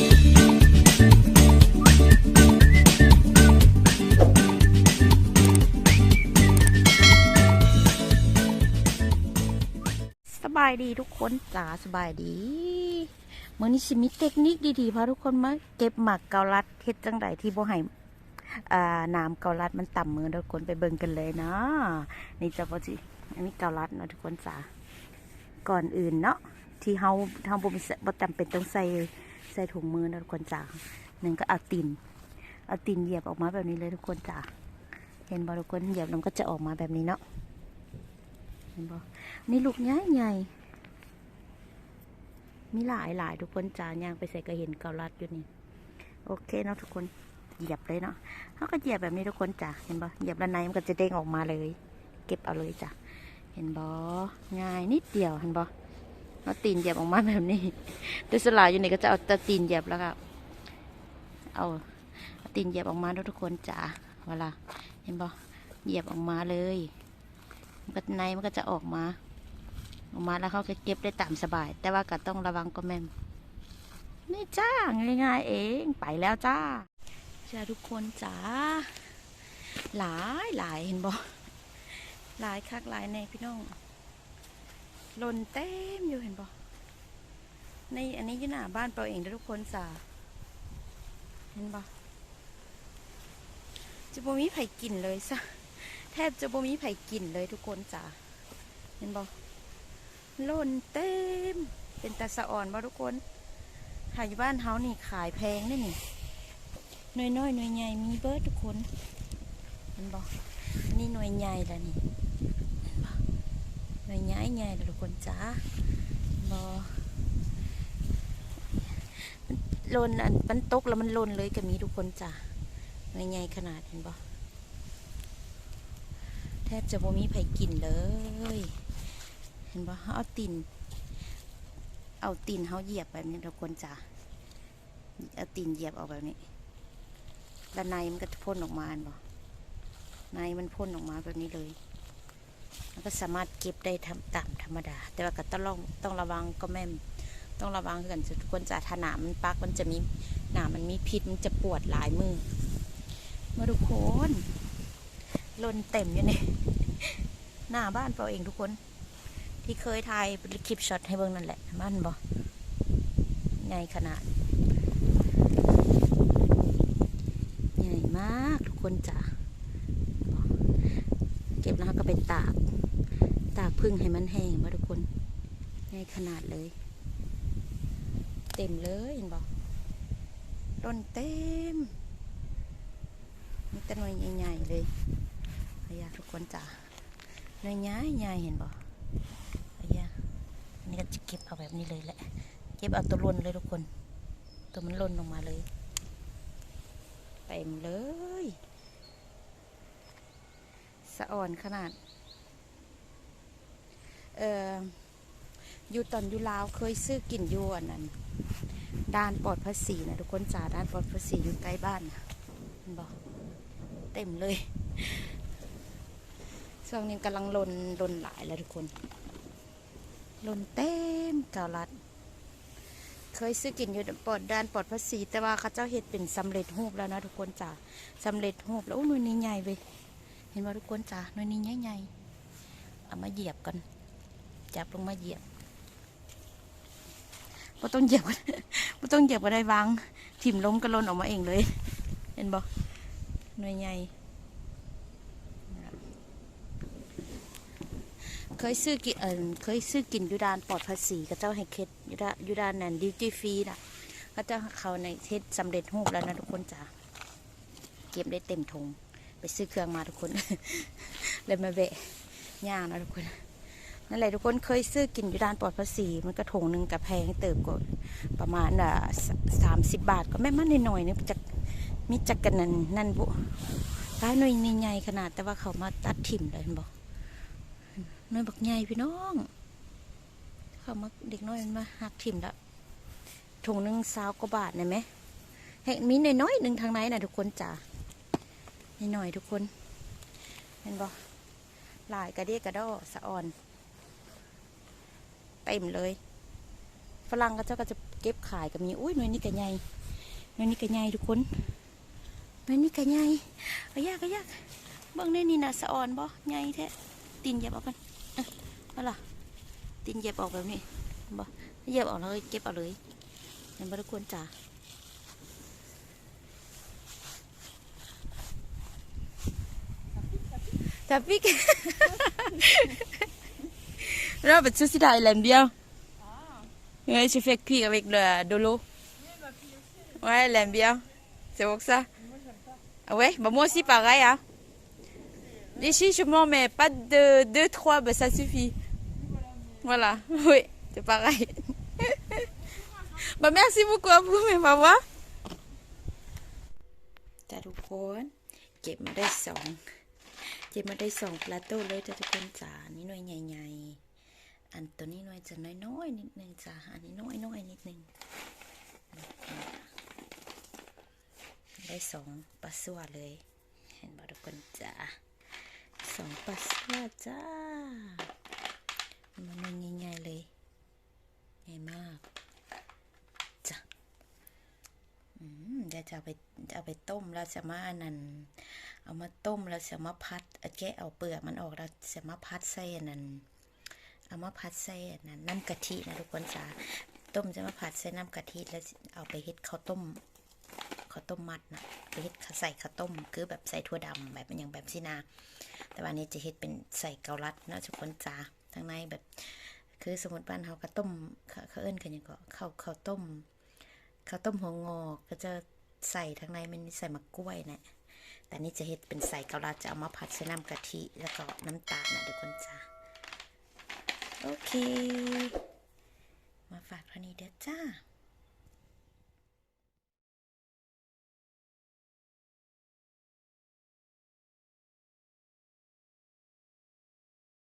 สบายดีทุกคนจ๋าสบายดีเมื่อนี้สิมีเทคนิคดีๆพาทุกคนมาเก็บหมักเกาลัดเฮ็ดจังไดที่บ่ให้อ่าน้ำเกาลัดมันต่ำมือทุกคนไปเบิ่งกันเลยเนาะนี่จะบ่สิอันนี้เกาลัดเนาะทุกคนจ๋าก่อนอื่นเนาะที่เฮาเฮาบ่มีบ่จำเป็นต้องใส่ ใส่ถุงมือนะทุกคนจ๋าหนึ่งก็เอาตีนเอาตีนเหยียบออกมาแบบนี้เลยทุกคนจ๋าเห็นบ่ทุกคนเหยียบแล้วมันก็จะออกมาแบบนี้เนาะเห็นบ่นี่ลูกใหญ่ใหญ่มีหลายหลายทุกคนจาย่างไปใส่ก็เห็นเกาลัดอยู่นี่โอเคเนาะทุกคนเหยียบเลยเนาะเขาก็เหยียบแบบนี้ทุกคนจ้ะเห็นบ่เหยียบแล้วในมันก็จะเด้งออกมาเลย เก็บเอาเลยจ้ะเห็นบ่ง่ายนิดเดียวเห็นบ่ เอาตีนเหยียบออกมาแบบนี้โดยสลายอยู่นี่ก็จะเอาตะตีนเหยียบแล้วก็เอาตีนเหยียบออกมาทุกคนจ้ะเวลาเห็นบ่เหยียบออกมาเลยมันก็ในมันก็จะออกมา ออกมาแล้วเขาก็เก็บได้ตามสบาย แต่ว่าก็ต้องระวังก็แม่นนี่จ้าง่ายๆเองไปแล้วจ้าจ้าทุกคนจ้าหลายหลายเห็นบ่หลายคักหลายในพี่น้อง ล่นเต็มอยู่เห็นบ่ในอันนี้ยี่หน้าบ้านเปล่าเองทุกคนจ้าเห็นบ่จะบ่มีไผ่กินเลยซะแทบจะบ่มีไผ่กินเลยทุกคนจ้าเห็นบ่หล่นเต็ม เป็นตาสะอ่อนบ่ทุกคนหาอยู่บ้านเฮานี่ขายแพงนี่นี่หน่วยน้อยหน่วยใหญ่มีเบิร์ดทุกคน เห็นบ่นี่หน่วยใหญ่ล้วนี่เห็นบ่ หน่วยใหญ่ใหญ่แล้วทุกคนจ้าบ่หล่นอันมันตกแล้วมันล่นเลยก็มีทุกคนจ้าหน่วยใหญ่ขนาดเห็นบ่แทบจะบ่มีไผ่กินเลย เห็นปะเอาตีนเอาตีนเขาเหยียบแบบนี้ทุกคนจ้ะเอาตีนเหยียบออกแบบนี้แล้วในมันก็พ่นออกมาเห็นปะในมันพ่นออกมาแบบนี้เลย มันก็สามารถเก็บได้ทำตามธรรมดา แต่ว่าก็ต้องลองต้องระวังก็แม่ต้องระวังคือกันทุกคนจะถ้าหนามันปักมันจะมีหนามมันมีพิษมันจะปวดหลายมือมาทุกคนลนเต็มอยู่นี่หน้าบ้านเปล่าเองทุกคน ที่เคยถ่ายคลิปช็อตให้เบิ่งนั่นแหละบ้านบ่ใหญ่ขนาดใหญ่มากทุกคนจ้ะเก็บแล้วก็ไปตาก พึ่งให้มันแห้งมาทุกคนใหญ่ขนาดเลย เต็มเลยเห็นบ่ต้นเต็มมีต่หน่วยใหญ่ๆเลยพยาทุกคนจ้ะเนื้อย้ายยายเห็นบ่พยาอันนี้ก็จะเก็บเอาแบบนี้เลยแหละ เก็บเอาตัวล่นเลยทุกคน ตัวมันล่นลงมาเลยเต็มเลย สะอ่อนขนาด เอ่ออยู่ตอนอยู่ลาวเคยซื้อกินอยู่อันนั้นด้านปลอดภาษีนะทุกคนจ้าด้านปลอดภาษีอยู่ใกล้บ้านนะเห็นบ่เต็มเลยช่วงนี้กำลังลนลนหลายแล้วทุกคน ลนเต็มเกาลัด เคยซื้อกินอยู่ปลอดด้านปลอดภาษี แต่ว่าเขาเจ้าเห็ดเป็นสำเร็จรูปแล้วนะทุกคนจ้าสำเร็จรูปแล้วหน่วยนี้ใหญ่เว้ยเห็นว่าทุกคนจ้าหน่วยนี้ใหญ่ๆเอามาเหยียบกัน จับลงมาเหยียบไ่ต้องเหยียบไ่ต้องเหยียบก็ได้วาง ถิ่มล้มก็ลนออกมาเองเลย เห็นบ่หน่วยใหญ่เคยซื้อกินเออเคยซื้อกินยูดานปลอดภาษีก็เจ้าให้เคสยูดานอยูดานนั่นดิวตี้ฟรีน่ะก็เจ้าเขาในเทศสำเร็จรูปแล้วนะทุกคนจ้าเก็บได้เต็มทงไปซื้อเครื่องมาทุกคน เลยมาเบะย่างนะทุกคน นั่นแหละทุกคนเคยซื้อกินอยูดานปลอดภาษี มันก็ถงหนึ่งกับแพงเติบกว่าประมาณอะสามสิบบาทก็แม่มันหน่อยๆนึงจะมีจักกันนั่นนั่นบุร้ายหน่วยใหญ่ขนาดแต่ว่าเขามาตัดถิ่มเลยเห็นบอกน้อยบักใหญ่พี่น้อง เขามาเด็กน้อยมันมาหักถิ่มละถุงหนึ่งสาวกว่าบาทนะไหมเห็นมีน้อยๆหนึ่งทางไหนนะทุกคนจ้าหน่อยๆทุกคนเห็นบ่ลายกระเดียกระดอสะอ่อน เต็มเลย ฝรั่งก็เจ้าก็จะเก็บขายก็มีอุ้ยหน่วยนี้ก็ใหญ่หน่วยนี้ก็ใหญ่ทุกคนหน่วยนี้ก็ใหญ่เอายากเอายากเบิ่งในนี่น่ะสะออนบ่ใหญ่แท้ตีนเหยียบเอากันอะเอาล่ะตีนเหยียบออกแบบนี้บ่เหยียบออกเลยเก็บเอาเลยเห็นบ่ทุกคนจ้า Ça pique. Là, parce que c'est elle aime bien. Ouais, j'ai fait cuire avec le, de l'eau. Ouais, elle aime bien. C'est pour ça. Ah ouais, bah moi aussi pareil. Hein. Ici, je m'en mets pas de 2, 3, bah ça suffit. Voilà, oui, c'est pareil. bah merci beaucoup à vous, mais on va voir. จ้าทุกคนเก็บมาได้สอง เก็บมาได้สองปลาโต้เลยจ้ะทุกคนจ๋าอันนี้หน่วยใหญ่ๆ อันตัวนี้น่วยจะน้อยๆนิดนึงจ้ะอันนี้น้อยๆนิดนึงได้สองปลาสัวเลย เห็นบ่ทุกคนจ๋าสองปลาสัวจ้ามันหน่วยใหญ่ๆเลยใหญ่มากจ้ะอืมเดี๋ยวจะเอาไปจะเอาไปต้มแล้วจะมาอันนั้นเอามาต้มแล้วเสียมาพัดแกะเอาเปลือกมันออกแล้วเสียมาพัดใส่อันนั้น เอามาพัดใส่นนั้นน้ำกะทินะทุกคนจ้าต้มจะมาผัดใส่น้ำกะทิแล้วเอาไปเฮ็ดข้าวต้มข้าวต้มมัดนะไปเฮ็ดใส่ข้าวต้ม คือแบบใส่ถั่วดำแบบอย่างแบบสินา แต่วันนี้จะเฮ็ดเป็นใส่เกาลัดนะทุกคนจ้าทั้งในแบบ คือสมมติบ้านเขาก็ต้มเขาเอิ้นกันยังก็ข้าวข้าวต้มข้าวต้มหัวงอกก็จะใส่ทั้งในมันใส่มะกล้วยนะแต่นี่จะเฮ็ดเป็นใส่เกาลัดจะเอามาผัดใส่น้ำกะทิแล้วก็น้ำตาลนะทุกคนจ้า โอเค มาฝากเท่านี้เด้อจ้า